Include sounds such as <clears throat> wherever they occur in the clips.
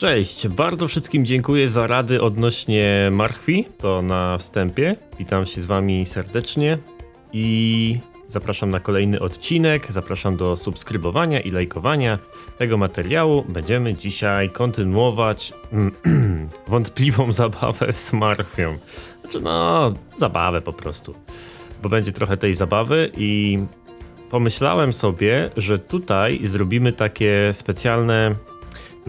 Cześć, bardzo wszystkim dziękuję za rady odnośnie marchwi, to na wstępie. Witam się z wami serdecznie i zapraszam na kolejny odcinek, zapraszam do subskrybowania i lajkowania tego materiału. Będziemy dzisiaj kontynuować <clears throat> wątpliwą zabawę z marchwią. Znaczy no, zabawę po prostu, bo będzie trochę tej zabawy i pomyślałem sobie, że tutaj zrobimy takie specjalne,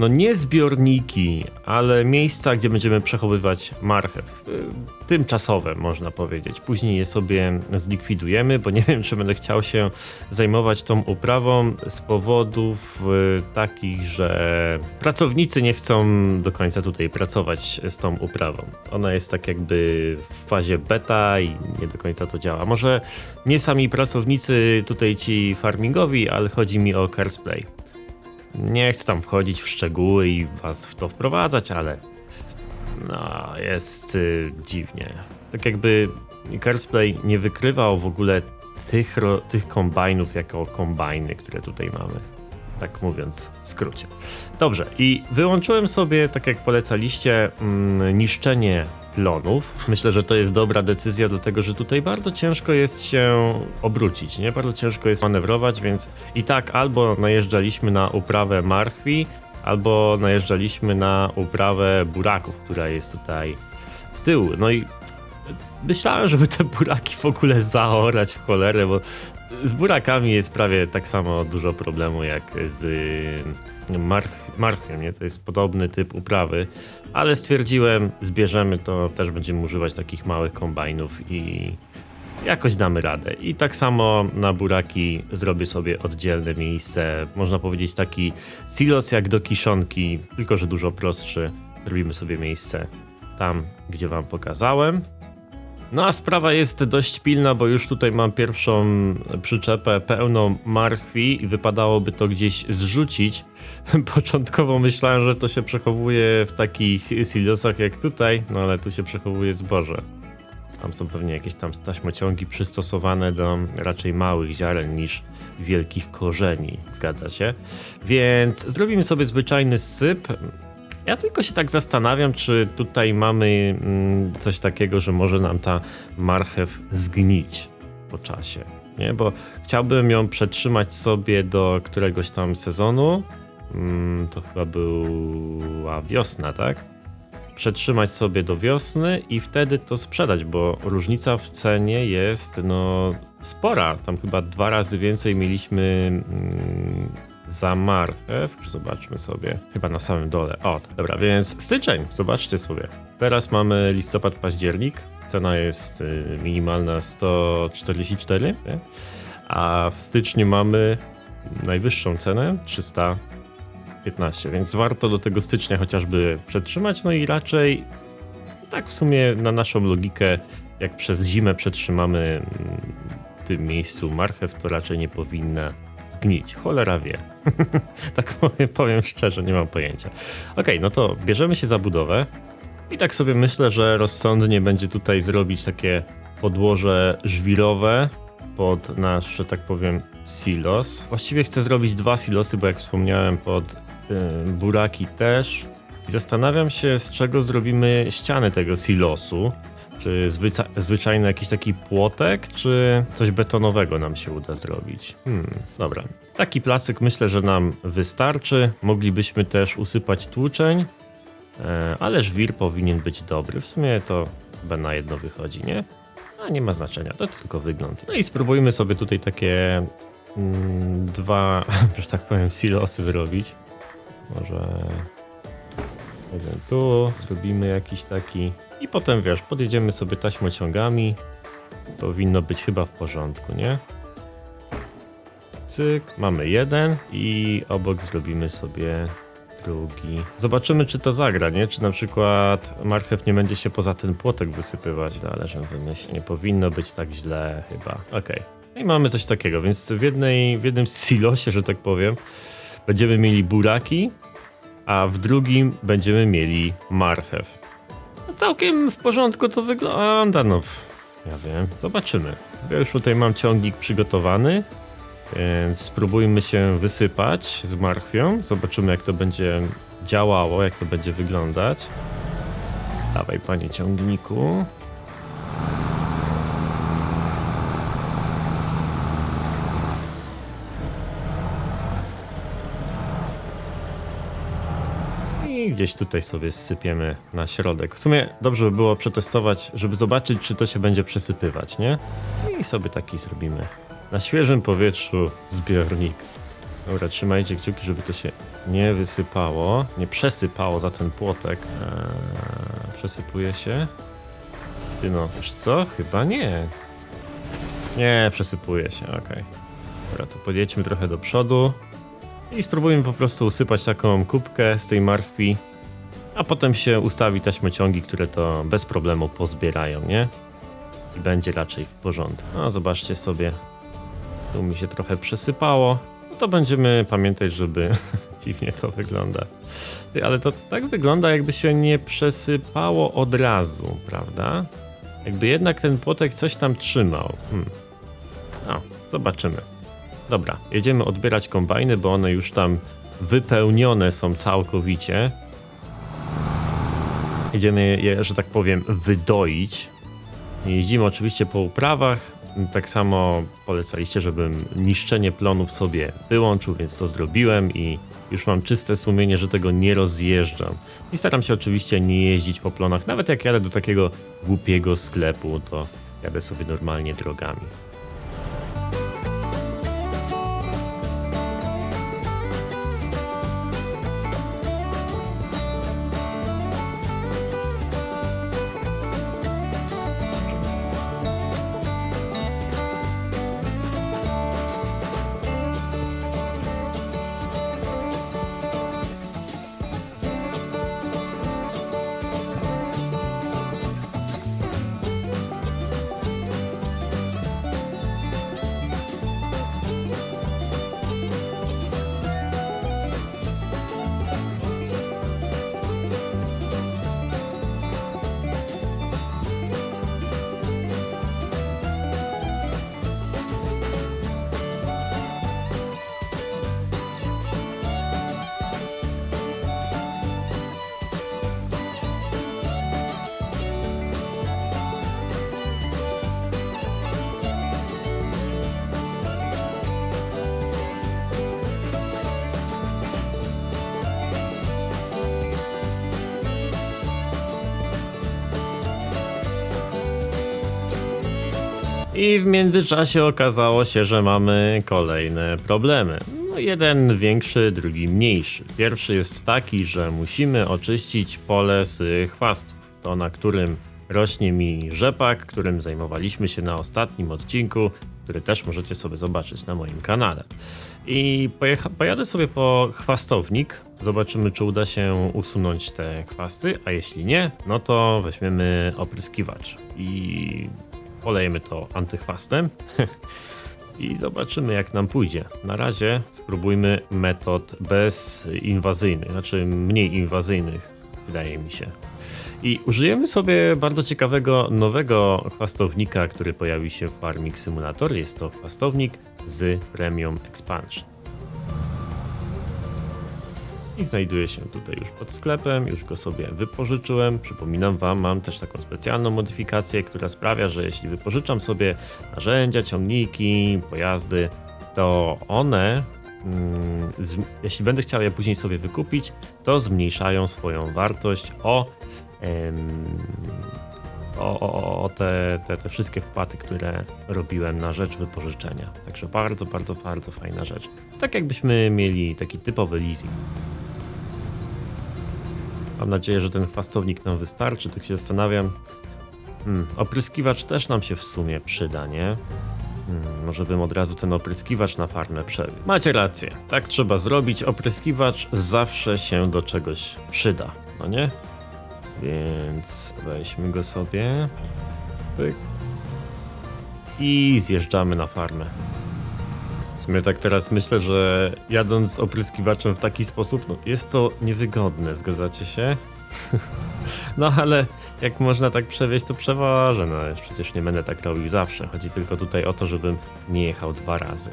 no nie zbiorniki, ale miejsca, gdzie będziemy przechowywać marchew. Y, Tymczasowe, można powiedzieć. Później je sobie zlikwidujemy, bo nie <laughs> wiem, czy będę chciał się zajmować tą uprawą z powodów y, takich, że pracownicy nie chcą do końca tutaj pracować z tą uprawą. Ona jest tak jakby w fazie beta i nie do końca to działa. Może nie sami pracownicy tutaj ci farmingowi, ale chodzi mi o Carsplay. Nie chcę tam wchodzić w szczegóły i was w to wprowadzać, ale no, jest y, dziwnie. Tak jakby Carsplay nie wykrywał w ogóle tych, tych kombajnów jako kombajny, które tutaj mamy. Tak mówiąc w skrócie. Dobrze, i wyłączyłem sobie, tak jak polecaliście, mm, niszczenie plonów. Myślę, że to jest dobra decyzja, dlatego że tutaj bardzo ciężko jest się obrócić, nie? Bardzo ciężko jest manewrować, więc i tak albo najeżdżaliśmy na uprawę marchwi, albo najeżdżaliśmy na uprawę buraków, która jest tutaj z tyłu. No i myślałem, żeby te buraki w ogóle zaorać w cholerę, bo z burakami jest prawie tak samo dużo problemu jak z y, march marchwiem, nie? To jest podobny typ uprawy, ale stwierdziłem, zbierzemy to, też będziemy używać takich małych kombajnów i jakoś damy radę. I tak samo na buraki zrobię sobie oddzielne miejsce, można powiedzieć taki silos jak do kiszonki, tylko że dużo prostszy. Robimy sobie miejsce tam, gdzie wam pokazałem. No a sprawa jest dość pilna, bo już tutaj mam pierwszą przyczepę pełną marchwi i wypadałoby to gdzieś zrzucić. <laughs> Początkowo myślałem, że to się przechowuje w takich silosach jak tutaj, no ale tu się przechowuje zboże. Tam są pewnie jakieś tam taśmociągi przystosowane do raczej małych ziaren niż wielkich korzeni, zgadza się. Więc zrobimy sobie zwyczajny syp. Ja tylko się tak zastanawiam, czy tutaj mamy mm, coś takiego, że może nam ta marchew zgnić po czasie. Nie? Bo chciałbym ją przetrzymać sobie do któregoś tam sezonu. Mm, to chyba była wiosna, tak? Przetrzymać sobie do wiosny i wtedy to sprzedać, bo różnica w cenie jest no spora. Tam chyba dwa razy więcej mieliśmy mm, za marchew. Zobaczmy sobie. Chyba na samym dole. O, dobra, więc styczeń. Zobaczcie sobie. Teraz mamy listopad, październik. Cena jest y, minimalna 144, nie? a w styczniu mamy najwyższą cenę 315, więc warto do tego stycznia chociażby przetrzymać. No i raczej tak w sumie na naszą logikę, jak przez zimę przetrzymamy mm, w tym miejscu marchew, to raczej nie powinna zgnić. Cholera wie. <laughs> tak powiem, szczerze, nie mam pojęcia. Ok, no to bierzemy się za budowę i tak sobie myślę, że rozsądnie będzie tutaj zrobić takie podłoże żwirowe pod nasz, że tak powiem, silos. Właściwie chcę zrobić dwa silosy, bo jak wspomniałem, pod yy, buraki też. I zastanawiam się, z czego zrobimy ściany tego silosu. Czy zwycza- zwyczajny jakiś taki płotek, czy coś betonowego nam się uda zrobić? Hmm, dobra. Taki placyk myślę, że nam wystarczy. Moglibyśmy też usypać tłuczeń, e, ale żwir powinien być dobry. W sumie to chyba na jedno wychodzi, nie? A nie ma znaczenia, to tylko wygląd. No i spróbujmy sobie tutaj takie mm, dwa, <laughs> że tak powiem, silosy zrobić. Może jeden tu, zrobimy jakiś taki i potem wiesz, podjedziemy sobie taśmociągami. Powinno być chyba w porządku, nie? Cyk, mamy jeden i obok zrobimy sobie drugi. Zobaczymy, czy to zagra, nie? Czy na przykład marchew nie będzie się poza ten płotek wysypywać, ale że wymyśl, nie powinno być tak źle chyba. Okej. No i mamy coś takiego, więc w, jednej, w jednym <laughs> silosie, że tak powiem, będziemy mieli buraki, a w drugim będziemy mieli marchew. No całkiem w porządku to wygląda, no ja wiem, zobaczymy. Ja już tutaj mam ciągnik przygotowany, więc spróbujmy się wysypać z marchwią. Zobaczymy jak to będzie działało, jak to będzie wyglądać. Dawaj, panie ciągniku. I gdzieś tutaj sobie zsypiemy na środek. W sumie dobrze by było przetestować, żeby zobaczyć, czy to się będzie przesypywać, nie? I sobie taki zrobimy. Na świeżym powietrzu zbiornik. Dobra, trzymajcie kciuki, żeby to się nie wysypało, nie przesypało za ten płotek. Eee, przesypuje się. Ty no, wiesz co? Chyba nie. Nie, przesypuje się, okej. Dobra, to podjedźmy trochę do przodu i spróbujmy po prostu usypać taką kubkę z tej marchwi, a potem się ustawi taśmociągi, które to bez problemu pozbierają, nie? I będzie raczej w porządku. No, zobaczcie sobie, tu mi się trochę przesypało. No to będziemy pamiętać, żeby <laughs> dziwnie to wygląda. Ale to tak wygląda, jakby się nie przesypało od razu, prawda? Jakby jednak ten płotek coś tam trzymał. Hmm. No, zobaczymy. Dobra, jedziemy odbierać kombajny, bo one już tam wypełnione są całkowicie. Jedziemy je, że tak powiem, wydoić. Jeździmy oczywiście po uprawach. Tak samo polecaliście, żebym niszczenie plonów sobie wyłączył, więc to zrobiłem i już mam czyste sumienie, że tego nie rozjeżdżam. I staram się oczywiście nie jeździć po plonach. Nawet jak jadę do takiego głupiego sklepu, to jadę sobie normalnie drogami. I w międzyczasie okazało się, że mamy kolejne problemy. No, jeden większy, drugi mniejszy. Pierwszy jest taki, że musimy oczyścić pole z chwastów. To na którym rośnie mi rzepak, którym zajmowaliśmy się na ostatnim odcinku, który też możecie sobie zobaczyć na moim kanale. I pojadę sobie po chwastownik, zobaczymy czy uda się usunąć te chwasty, a jeśli nie, no to weźmiemy opryskiwacz i polejemy to antychwastem <laughs> i zobaczymy jak nam pójdzie. Na razie spróbujmy metod bezinwazyjnych, znaczy mniej inwazyjnych, wydaje mi się. I użyjemy sobie bardzo ciekawego nowego chwastownika, który pojawił się w Farming Simulator. Jest to chwastownik z Premium Expansion. I znajduje się tutaj już pod sklepem, już go sobie wypożyczyłem. Przypominam Wam, mam też taką specjalną modyfikację, która sprawia, że jeśli wypożyczam sobie narzędzia, ciągniki, pojazdy, to one, mm, jeśli będę chciał je później sobie wykupić, to zmniejszają swoją wartość o, em, o, o, o te, te, te wszystkie wpłaty, które robiłem na rzecz wypożyczenia. Także bardzo, bardzo, bardzo fajna rzecz. Tak jakbyśmy mieli taki typowy leasing. Mam nadzieję, że ten chwastownik nam wystarczy, tak się zastanawiam. Hmm, opryskiwacz też nam się w sumie przyda, nie? Hmm, może bym od razu ten opryskiwacz na farmę przewiózł. Macie rację, tak trzeba zrobić. Opryskiwacz zawsze się do czegoś przyda, no nie? Więc weźmy go sobie. Pyk. I zjeżdżamy na farmę. W sumie tak teraz myślę, że jadąc z opryskiwaczem w taki sposób, no jest to niewygodne, zgadzacie się? <laughs> no ale jak można tak przewieźć, to przeważę, no przecież nie będę tak robił zawsze. Chodzi tylko tutaj o to, żebym nie jechał dwa razy.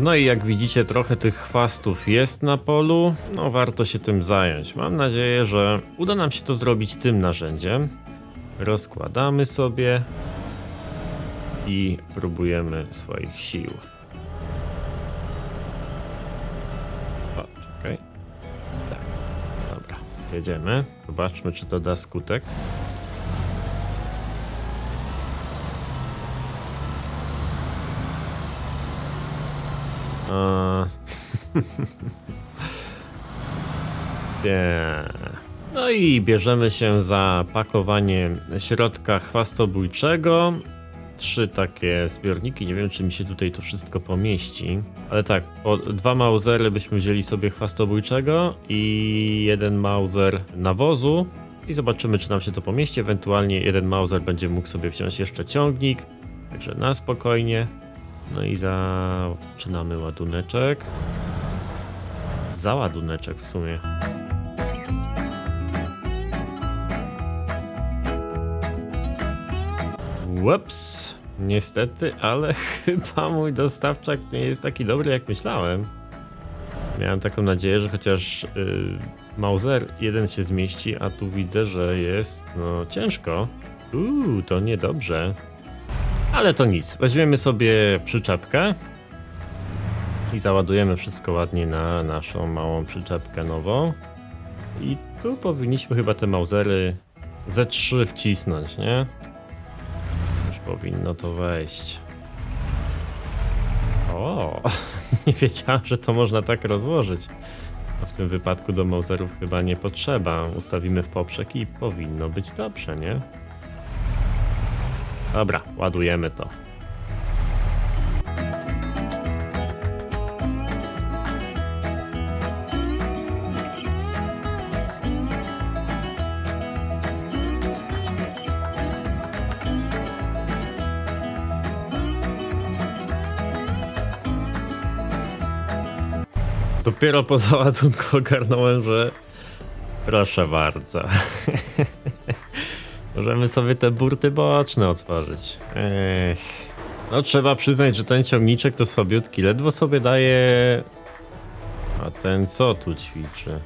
No i jak widzicie, trochę tych chwastów jest na polu. No warto się tym zająć. Mam nadzieję, że uda nam się to zrobić tym narzędziem. Rozkładamy sobie i próbujemy swoich sił. O, czekaj. Tak, dobra, jedziemy. Zobaczmy, czy to da skutek. <laughs> Nie. No i bierzemy się za pakowanie środka chwastobójczego. Trzy takie zbiorniki. Nie wiem, czy mi się tutaj to wszystko pomieści. Ale tak, dwa mausery byśmy wzięli sobie chwastobójczego i jeden mauser nawozu. I zobaczymy, czy nam się to pomieści. Ewentualnie jeden mauser będzie mógł sobie wziąć jeszcze ciągnik. Także na spokojnie. No i zaczynamy ładuneczek. Załaduneczek w sumie. Ups, niestety, ale <laughs> chyba mój dostawczak nie jest taki dobry jak myślałem. Miałem taką nadzieję, że chociaż y, Mauser jeden się zmieści, a tu widzę, że jest no ciężko. Uuu, to niedobrze. Ale to nic. Weźmiemy sobie przyczepkę i załadujemy wszystko ładnie na naszą małą przyczepkę nową. I tu powinniśmy chyba te mausery ze trzy wcisnąć, nie? Już powinno to wejść. O, <laughs> nie wiedziałem, że to można tak rozłożyć. A w tym wypadku do mauserów chyba nie potrzeba. Ustawimy w poprzek i powinno być dobrze, nie? Dobra, ładujemy to. Dopiero po załadunku ogarnąłem, że proszę bardzo. <laughs> Możemy sobie te burty boczne otworzyć. Ech. No trzeba przyznać, że ten ciągniczek to słabiutki. Ledwo sobie daje... A ten co tu ćwiczy?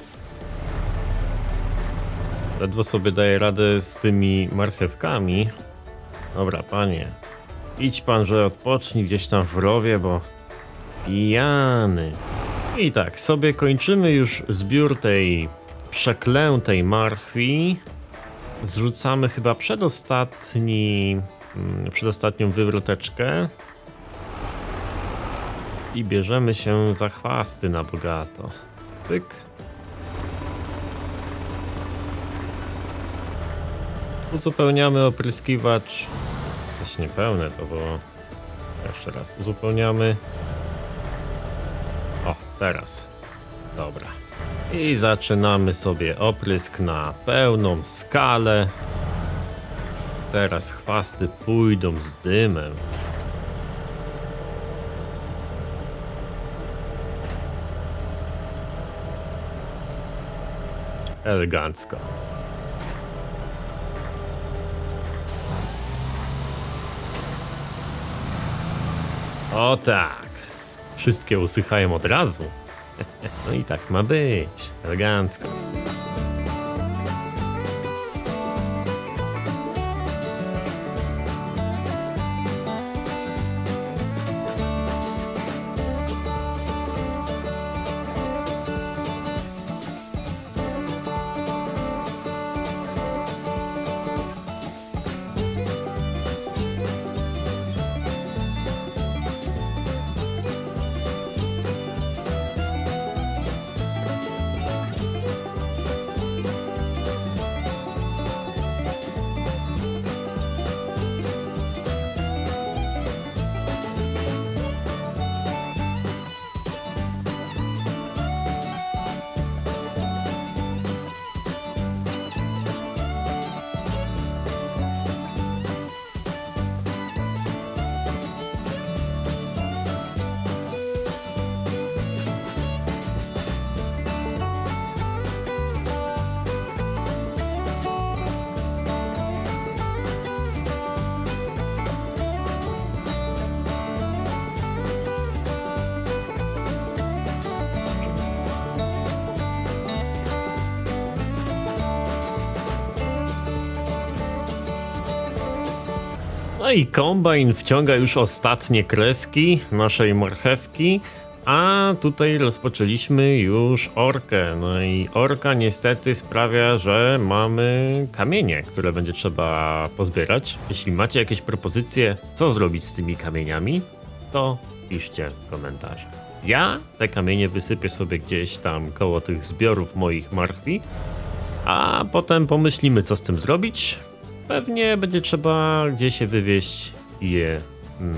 Ledwo sobie daje radę z tymi marchewkami. Dobra, panie. Idź pan, że odpocznij gdzieś tam w rowie, bo... Pijany. I tak, sobie kończymy już zbiór tej przeklętej marchwi. Zrzucamy chyba przedostatni, mm, przedostatnią wywroteczkę. I bierzemy się za chwasty na bogato. Pyk. Uzupełniamy opryskiwacz. Coś niepełne to było. Jeszcze raz uzupełniamy. O, teraz. Dobra. I zaczynamy sobie oprysk na pełną skalę. Teraz chwasty pójdą z dymem. Elegancko. O tak. Wszystkie usychają od razu. No i tak ma być. Elegancko. No i kombajn wciąga już ostatnie kreski naszej marchewki, a tutaj rozpoczęliśmy już orkę. No i orka niestety sprawia, że mamy kamienie, które będzie trzeba pozbierać. Jeśli macie jakieś propozycje, co zrobić z tymi kamieniami, to piszcie w komentarzach. Ja te kamienie wysypię sobie gdzieś tam koło tych zbiorów moich marchwi, a potem pomyślimy, co z tym zrobić. Pewnie będzie trzeba gdzieś je wywieźć i je, mm,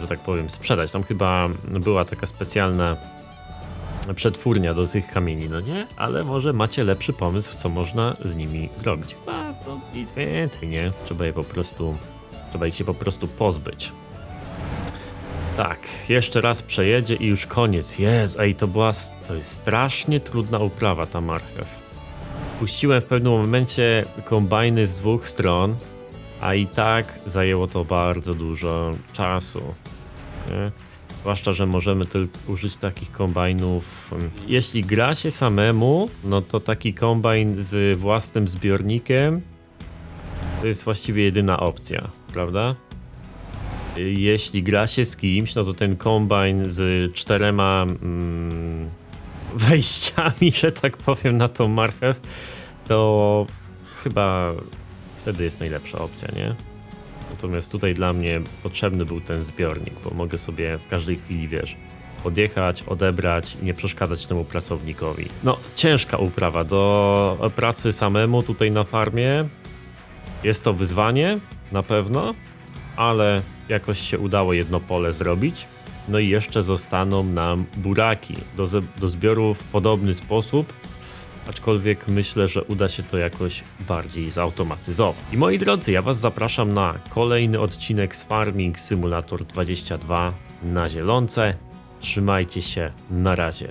że tak powiem, sprzedać. Tam chyba była taka specjalna przetwórnia do tych kamieni, no nie? Ale może macie lepszy pomysł, co można z nimi zrobić. Chyba to nic więcej, nie? Trzeba je po prostu, trzeba ich się po prostu pozbyć. Tak, jeszcze raz przejedzie i już koniec. Jezu, ej, to była, to jest strasznie trudna uprawa ta marchew. Puściłem w pewnym momencie kombajny z dwóch stron, a i tak zajęło to bardzo dużo czasu. Nie? Zwłaszcza, że możemy tylko użyć takich kombajnów. mm, Jeśli gra się samemu, no to taki kombajn z własnym zbiornikiem to jest właściwie jedyna opcja, prawda? Jeśli gra się z kimś, no to ten kombajn z czterema mm, wejściami, że tak powiem, na tą marchew, to chyba wtedy jest najlepsza opcja, nie? Natomiast tutaj dla mnie potrzebny był ten zbiornik, bo mogę sobie w każdej chwili, wiesz, podjechać, odebrać i nie przeszkadzać temu pracownikowi. No, ciężka uprawa do pracy samemu tutaj na farmie. Jest to wyzwanie, na pewno, ale jakoś się udało jedno pole zrobić. No i jeszcze zostaną nam buraki do, do zbioru w podobny sposób, aczkolwiek myślę, że uda się to jakoś bardziej zautomatyzować. I moi drodzy, ja Was zapraszam na kolejny odcinek z Farming Simulator 22 na zielonce. Trzymajcie się, na razie.